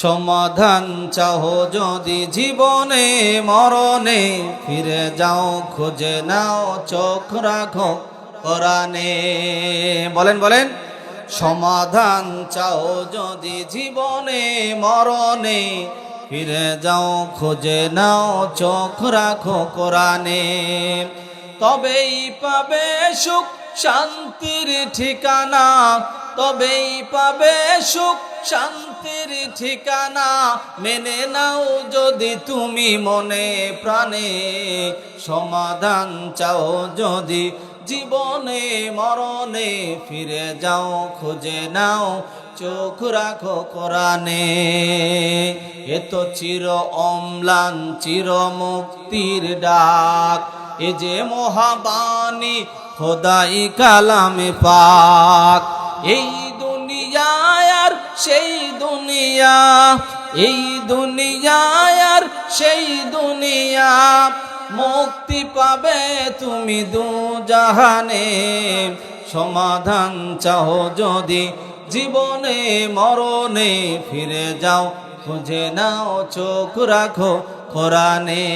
সমাধান চাহ যদি জীবনে, মরণে। ফিরে যাও, খুঁজে নাও, চোখ রাখো কোরআনে। বলেন বলেন। সমাধান চাও যদি জীবনে, মরণে। ফিরে যাও, খুঁজে নাও, চোখ রাখো কোরআনে। তবেই পাবে সুখ, শান্তির ঠিকানা। তবেই পাবে সুখ, শান্তির ঠিকানা। মেনে নাও যদি তুমি মনে প্রাণে, সমাধান চাও যদি জীবনে, মরণে ফিরে যাও, খুঁজে নাও, চোখ রাখো কোরআনে। এ তো চির অম্লান, চির মুক্তির ডাক। এ যে মহাবাণী, খোদাই কালামে পাক। এই দুনিয়ায় সেই দুনিয়া, এই দুনিয়ায় আর সেই দুনিয়া। মুক্তি পাবে তুমি দু জাহানে সমাধান চাও যদি জীবনে, মরণে ফিরে যাও, খুঁজে নাও, চোখ রাখো কোরআনে।